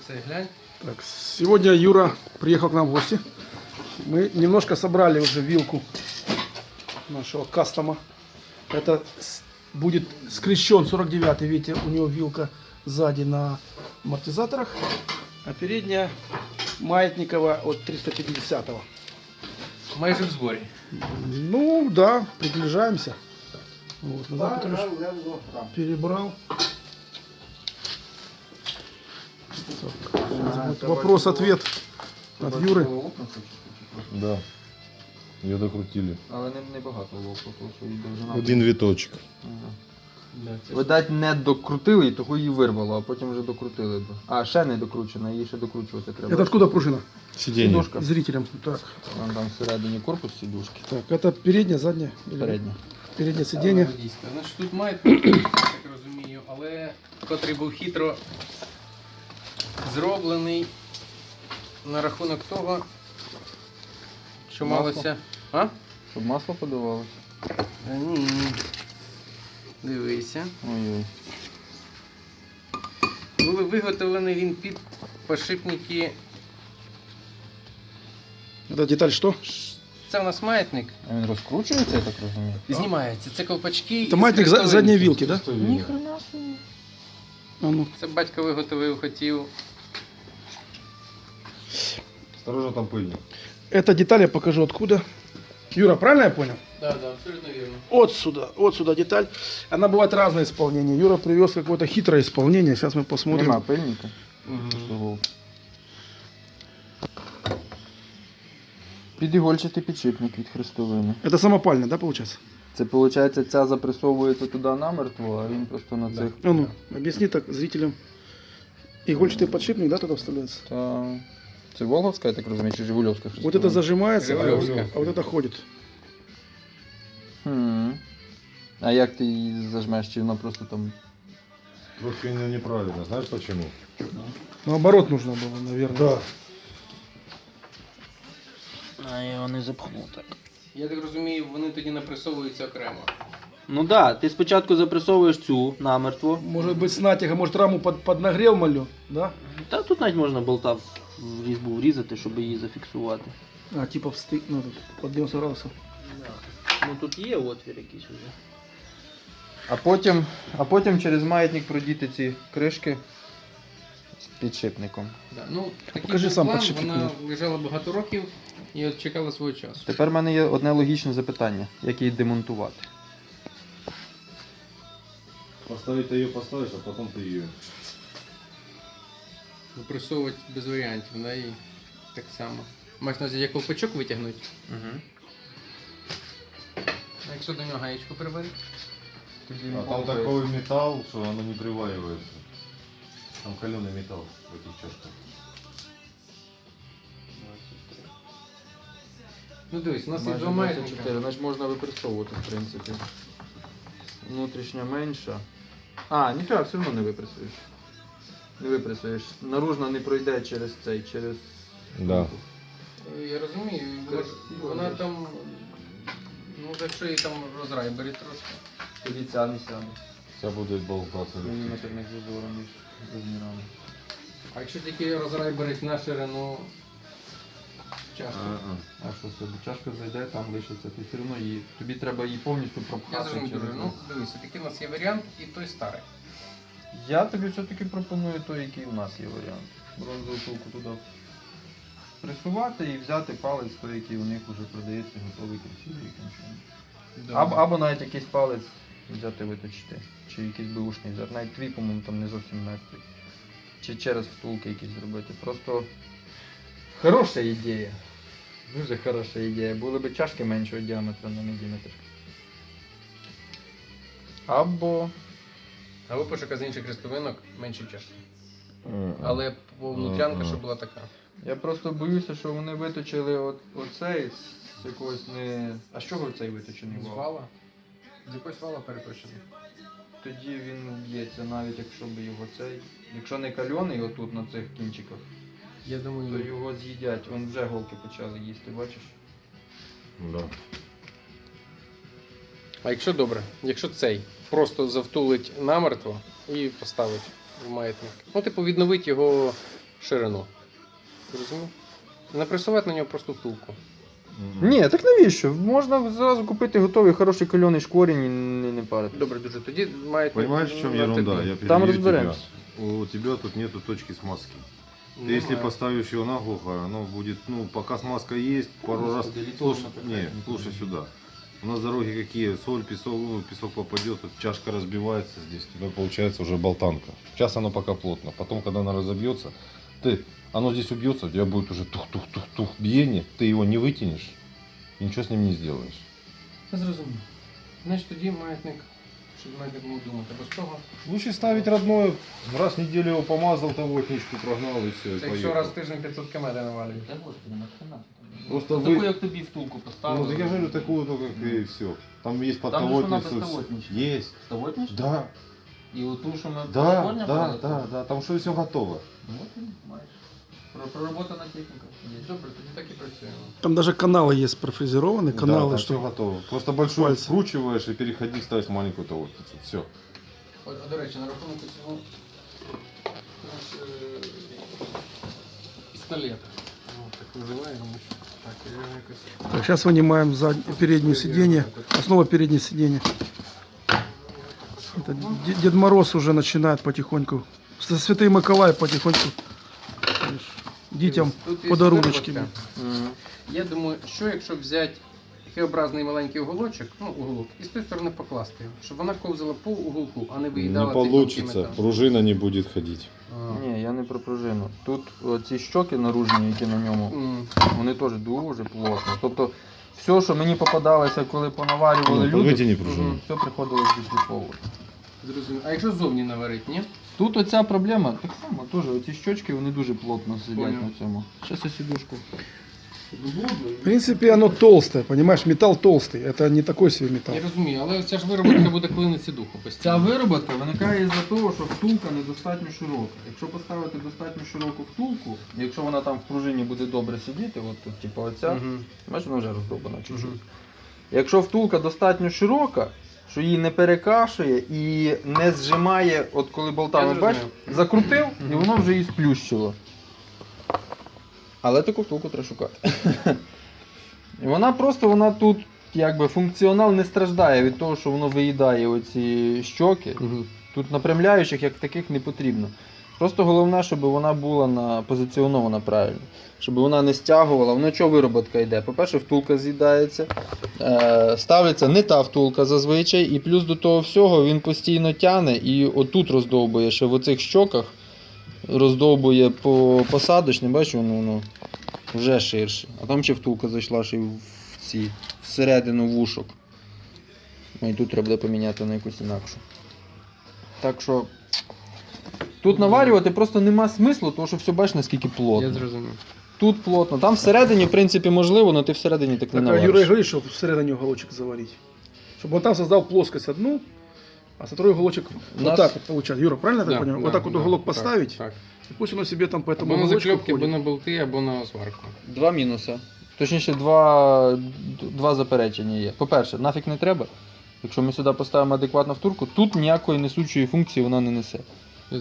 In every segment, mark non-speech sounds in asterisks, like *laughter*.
Оце глянь. Так, сегодня Юра приехал к нам в гости. Мы немножко собрали уже вилку нашего кастома. Это будет скрещен 49 видите, у него вилка сзади на амортизаторах, а передняя маятникова от 350 -го. Майже в зборі. Ну да, приближаемся. Вот, Петрович перебрал. будет Вопрос-ответ от Юры. Да. Ее докрутили. Але не, не багато ловко, тому що її довжина. Один віточок. Ага. Да, це Видать, не докрутили, і того її вирвало, а потім вже докрутили. б. А, ще не докручена, її ще докручувати треба. Это откуда пружина? Сиденье. Сидушка. Зрителям. Так, Вон там всередині корпус сідушки. так, это передняя, задняя? Или Передня. Переднее сиденье. водійська. Значить, тут маятник, *coughs* я так розумію, але котрий був хитро зроблений на рахунок того, що Масло. малося. А? Щоб масло подавалося. Та ні. Дивися. Ой-ой. Були виготовлений він під подшипники. Это деталь что? Це у нас маятник. А він розкручується, я так розумію? Знімається. Це колпачки. Это із маятник за- хрестовинки. задней вилки, да? Ніхрена собі. А ну. Це батько виготовив, хотів. Осторожно, там пыльник. Эта деталь я покажу откуда. Юра, правильно я понял? Так, так, абсолютно вірно. Вот сюда, вот сюда деталь. Она бывает разное исполнение. Юра привез какое-то хитрое исполнение. Сейчас мы посмотрим. Нема пильника. Угу. Підігольчатий підшипник від хрестовини. Это самопальная, да, получается? Це виходить, ця запресовується туди намертво, а він просто на цих. А ну, объясни так зрителям. Игольчатый подшипник, да, туда вставляется? Та... Це Волговська, я так розумію, чи Жигульовська Вот хрестовина? это зажимается, а, Регулёвская. а вот это ходит. Хм. А як ти її зажмеш, чи вона просто там. Трохи не- неправильно. Знаешь почему? Наоборот нужно было, наверное. Да. А я його не запхнув так. Я так розумію, вони тоді напресовуються окремо. Ну да, ти спочатку запресовуєш цю намертво. Может быть, с натяга, может, раму под, поднагрел малю, да? Та тут навіть можна болта в в різьбу врізати, щоб її зафіксувати. А, типа встык, ну, тут, под 90 градусов. Ну тут є отвір якийсь уже. А потім, а потім через маятник продіти ці кришки з підшипником. Да. Ну, такий покажи був сам план, подшипник вона лежала багато років і от чекала свого часу. Тепер в мене є одне логічне запитання, як її демонтувати. Поставить ты ее поставишь, а потом ты ее. Напресовувати без варіантів, да, і так само. Маєш на увазі, як ковпачок витягнути, Угу. а якщо до нього гаєчку прибери. А там такой металл, что оно не приваривается. Там каленый металл в этих чашках. Ну дивись, у нас є Майже два 24, маятника. значить можна використовувати, в принципі. Внутрішня менша. А, ніфіга, все одно не випресуєш. Не випресуєш. Наружна не пройде через цей, через. Да. Е, Я розумію, вона, Красиво, вона да. там, ну якщо її там розрайберить трошки. Тоді ця не сяде. Вся будет болтаться. Міліметрних зазором між розмірами. А якщо тільки розрайберить на ширину чашки. А-а. А що собі чашка зайде, там лишиться, ти все одно її. Тобі треба її повністю Я пропхати. завжди через кажу, ну дивися, такий у нас є варіант і той старий. Я тобі все-таки пропоную той, який у нас є варіант. Бронзову пилку туди присувати і взяти палець той, який у них вже продається, готовий красивий кінчений. Або, або навіть якийсь палець взяти виточити. Чи якийсь беушний взяти. Навіть твій, по-моєму, там не зовсім мертвий. Чи через втулки якісь зробити. Просто хороша ідея. Дуже хороша ідея. Були б чашки меншого діаметру на міліметр. Або. Або пошука з інших хрестовинок менші чашки. Але по внутрянка, Ага. щоб була така. Я просто боюся, що вони виточили от, оцей з якогось не. А з чого цей виточений З вал? вала. З якогось вала переточений. Тоді він б'ється, навіть якщо б його цей. Якщо не кальоний отут на цих кінчиках, Я думаю, то його з'їдять. Вон вже голки почали їсти, бачиш? Да. А якщо добре, якщо цей просто завтулить намертво і поставить в маятник. Ну, типу, відновить його ширину. Розумів? Напресувати на нього просто втулку. Ні, так навіщо? Можна зразу купити готовий хороший кальоний шкорінь і не, не парити. Добре, дуже. Тоді мають. Понимаешь, в чем ерунда? Я Там перебью тебя. У тебя тут нету точки смазки. Ты Немає. если поставишь ее наглухо, оно будет, ну, пока смазка есть, пару раз... Господи, литровая Слушай, такая, не, не слушай помню. сюда. У нас дороги какие, соль, песок, ну, песок попадет, вот чашка разбивается здесь, у тебя получается уже болтанка. Сейчас оно пока плотно, потом, когда она разобьется, ты, оно здесь убьется, у тебя будет уже тух-тух-тух-тух биение, ты его не вытянешь, и ничего с ним не сделаешь. Я зрозумів. Значить, тоді маятник, що маятник мав думати. Без того, Лучше ставить родное, раз в неделю его помазал, тавотничку прогнал и все, и якщо раз в тиждень 500 км навалюють. Та господи, нахрена. Просто Таку, ви- як тобі втулку поставили. Ну, так я же говорю, такую, ну, как и все. Там есть Там же ж вона подтовотница. безтовотнична. Есть. Ставотніш? Да, І оту, що ми да, корня да, брали, да, да, там что все готово. Ну, от і маєш. Про- Проработана техніка. Є. Добре, тоді так і працюємо. Там даже каналы есть профрезерованные, да, каналы, там все что готово. Просто большой Пальцы. вкручиваешь и переходи, ставишь маленькую тавотницу. Все. От, а, до речі, на рахунок цього наш е, пістолет. Ну, так називаємо. Так, я його якось. Так, сейчас вынимаем заднее, переднее сиденье. Основа переднее сиденье. Это Де- Дед Мороз уже начинает потихоньку. С- Святый Миколай потихоньку подаруночки. виробка. Я думаю, що якщо взяти Х-образний маленький уголочок, ну уголок, і з тої сторони покласти його, щоб вона ковзала по уголку, а не виїдала цей тонкий метал. пружина не будет ходить. А. Ні, я не про пружину. Тут ці щоки наружні, які на ньому, М. вони теж дуже плотно. Тобто, все, що мені попадалося, коли понаварювали Ну, люди, пружину. все приходилось відшліфовувати. Зрозумів. А якщо зовні наварить, ні? Тут оця проблема, так само теж, оці щочки вони дуже плотно сидять Понял. на цьому. Зараз я сідушку. В принципе, оно толстое, понимаешь, металл толстый. Это не такой себе металл. Я розумію, але ця ж виробка буде клиниться духу Ця вироботка виникає із-за того, що втулка недостатньо широка. Якщо поставити достатньо широку втулку, якщо вона там в пружині буде добре сидіти, от тут, типу оця, Мгм. бачиш, вона вже роздобана чуть-чуть. Якщо втулка достатньо широка, що її не перекашує і не зжимає, от коли болтами бачиш, закрутив і воно вже її сплющило. Але таку втулку треба шукати. *laughs* І вона просто вона тут, якби функціонал не страждає від того, що воно виїдає оці щоки. Тут напрямляючих як таких не потрібно. Просто головне, щоб вона була на позиціонована правильно. Щоб вона не стягувала. Воно чого вироботка йде? По-перше, втулка з'їдається. Е, ставиться не та втулка зазвичай, і плюс до того всього він постійно тяне і отут роздовбує, ще в оцих щоках роздовбує по посадочне, бачиш, воно, воно вже ширше. А там ще втулка зайшла ще в ці, всередину вушок. Ну і тут треба поміняти на якусь інакшу. Так що тут наварювати просто нема смислу, тому що все бачиш, наскільки Я плотно. зрозумів. Тут плотно. Там всередині, в принципі, можливо, але ти всередині так не Так, а навариш. говорит, что всередине уголочек заварить. Чтобы он там создал плоскость одну, а со второй уголочек У вот нас- так вот получается. Юра, правильно я так да, вот так вот уголок так, поставить, Так. и пусть оно себе там по этому Або на уголочку закльопки, або ходит. на болти, або на сварку. Два мінуси. Точніше, два, два заперечення є. По-перше, нафіг не треба. Якщо ми сюди поставимо адекватну втурку, тут ніякої несучої функції вона не несе.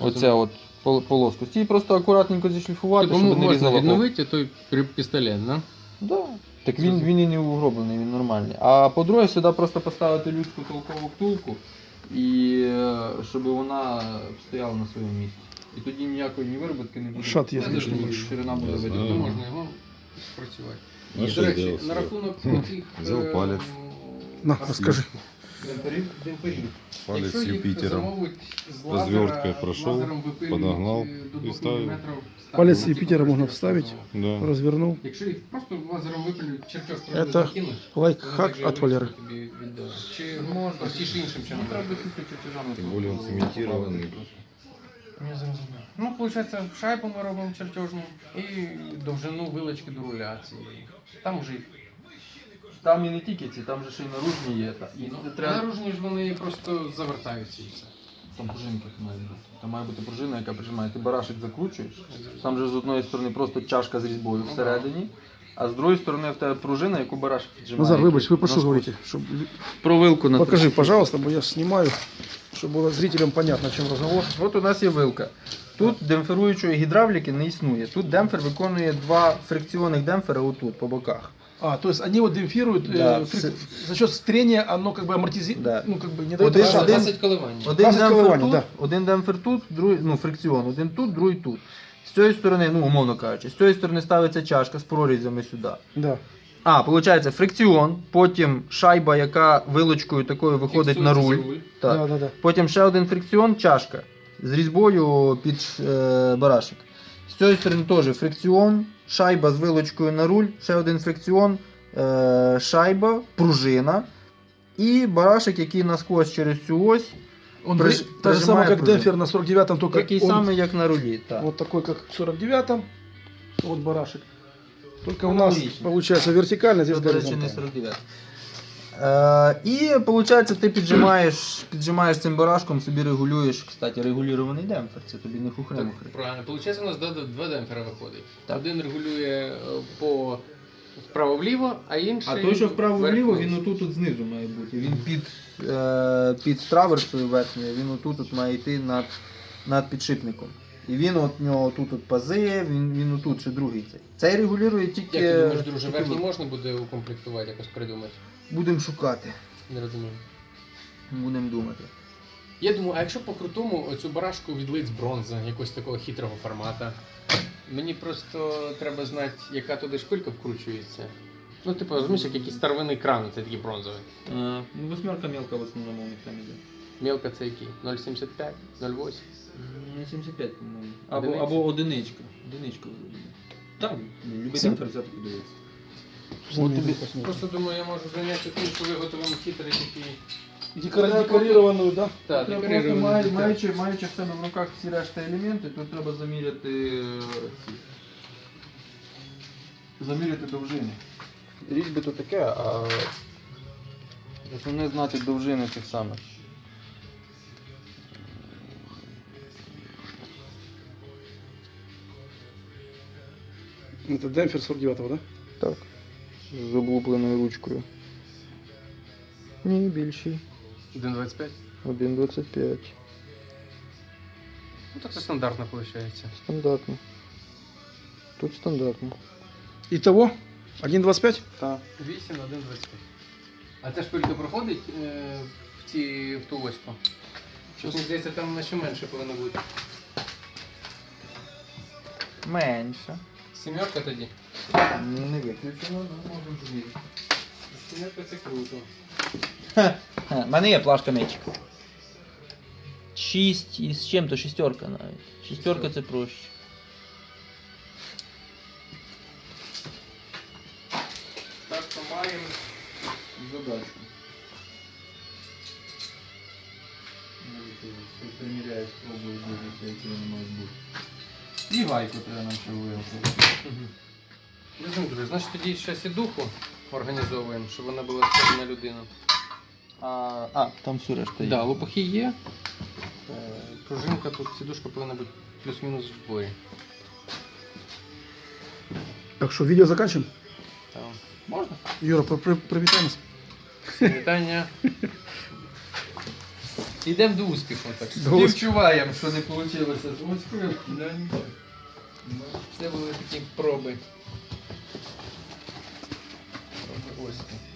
Оця от пол- полоскость. Її просто акуратненько зішліфувати, Тому щоб не можна різало відновити той при- пістолет, да? Да. Так він, він і не угроблений, він нормальний. А по-друге, сюди просто поставити людську толкову втулку, і е, щоб вона стояла на своєму місці. І тоді ніякої ні вироботки не буде. Шат є, Я звісно, більше. Ширина буде Я знаю. Можна його спрацювати. Ну, До що речі, зробив на рахунок цих Взяв е, палець. На, расскажи. демпферів, демпферів. Палец Якщо с їх Юпитером. замовують з Розверткою лазера- пройшов, лазером випилюють, подогнал е, до і двох ставив. міліметрів ставлять. Палець Ну, Юпітера типу, можна що вставити? сказав. Да. Развернул. Якщо їх просто лазером випилюють, чертеж Это треба закинуть. лайфхак от Валеры. Чи можна простіше іншим чином? Тем более он цементированный. Я зрозумів. Ну, виходить, шайбу ми робимо чертежну і довжину вилочки до руля цієї. Там вже Там і не тільки ці, там же ще й наружні є. та- І ну, це треба... наружні ж вони просто завертаються і все. Там пружинки мають бути. Там має бути пружина, яка прижимає. Ти барашек закручуєш. Там же з одної сторони просто чашка з різьбою Ну, всередині, а з другої сторони в тебе пружина, яку барашек піджимає. Назар, выбачь, який вы про что на говорите? Чтоб- Про вилку на Покажи, пожалуйста, бо я снимаю, чтобы было зрителям понятно, о чем разговор. От у нас є вилка. Тут демпферуючої гідравліки не існує. Тут демпфер виконує два фрикціонних демпфера отут, по боках. А, то есть они вот демпфируют, Да, э, с- фрик- за счет трения оно как бы амортизирует, Да. ну как бы не дает Один- расшатываться. один- 20 коливань. Один 20 демпфер коливань, тут, да. один демпфер тут, другий, ну, фрикціон, один тут, другий тут. З цієї сторони, ну, умовно кажучи, з цієї сторони ставиться чашка з прорізями сюди. Да. А, виходить, фрикціон, потім шайба, яка вилочкою такою виходить на руль. Так. Да, да, да. Потім ще один фрикціон, чашка з різьбою під е, барашек. З цієї сторони теж фрикціон, шайба з вилочкою на руль, ще один фрикціон, е, шайба, пружина і барашек, який насквозь через цю ось, Он Приж- при- та же самое, как пружину. демпфер на 49-м, только такий он самий, як на рулі. Так. вот такой, как в 49-м, вот барашек. Только у нас получается вертикально, здесь не горизонтально. 49. Е, і виходить, ти піджимаєш, піджимаєш цим барашком, собі регулюєш, кстати, регулюваний демпфер, це тобі не хухре-мухре. Так, правильно. Получається, у нас два, два демпфера виходить. Так. Один регулює е, по вправо-вліво, а інший. А той, що вправо-вліво, він отут от знизу має бути. Він під, е, під траверсою верхньою, він отут от має йти над, над підшипником. І він от нього тут от пази, він, він отут ще другий цей. Цей регулює тільки. Як ти думаєш, друже, тільки верхній можна буде укомплектувати, якось придумати? Будемо шукати, Не розумію. будемо думати. Я думаю, а якщо по-крутому оцю барашку відлить з бронзи, якогось такого хитрого формата, мені просто треба знати, яка туди шпилька вкручується. Ну, типу, розумієш, як якийсь старовинний кран, це такий бронзовий. Ну, восьмерка мелка в основному у них там іде. Мелка це який? 0,75, 0,8. Не 75, по-моєму. Або- Або, одиничка. Одиничка. Так, любий Сім- демпфер взяти подивитися. Вот тебе Просто думаю, я можу зайняти тим, що виготовимо хитрий такий. Декора- да? Так, Треба декорирований просто має- деталь. маючи, маючи в себе в руках всі решта елементи, тут треба заміряти е, ці. Заміряти довжини. Різьби то таке, а основне знати довжини тих самих. Это демпфер 49-го, да? Так. З облупленою ручкою. Ні, більший. 1,25? 1,25. Ну так це стандартно виходить. Стандартно. Тут стандартно. Итого 1,25? Так. 8 на 1,25. А ця шпилька проходить е, в, ці, в ту оську? Щось мені здається, там наче менше повинно бути. Менше. Сімерка тоді. Не виключено, але можемо змірити. Сімерка це круто. У мене є плашка мечик. 6 із чим-то шістерка навіть. Шістерка це проще. Так що маємо задачу. Приміряєш, пробуєш дивитися, які вони мають бути. І гайку треба нам ще виготовити. Друзі, значить тоді щас і духу організовуємо, щоб вона була схожа на людину. А, а, там все решта є. Да, лопухи є. Е, Пружинка тут, сідушка повинна бути плюс-мінус в зборі. Так что, видео заканчиваем? Там. Можна? Юра, при- при- привітай нас. Вітання. Йдемо *laughs* до успіху, так що. До успіху. Співчуваємо, що не вийшло з Оською. Це були такі проби. Проби Оськи.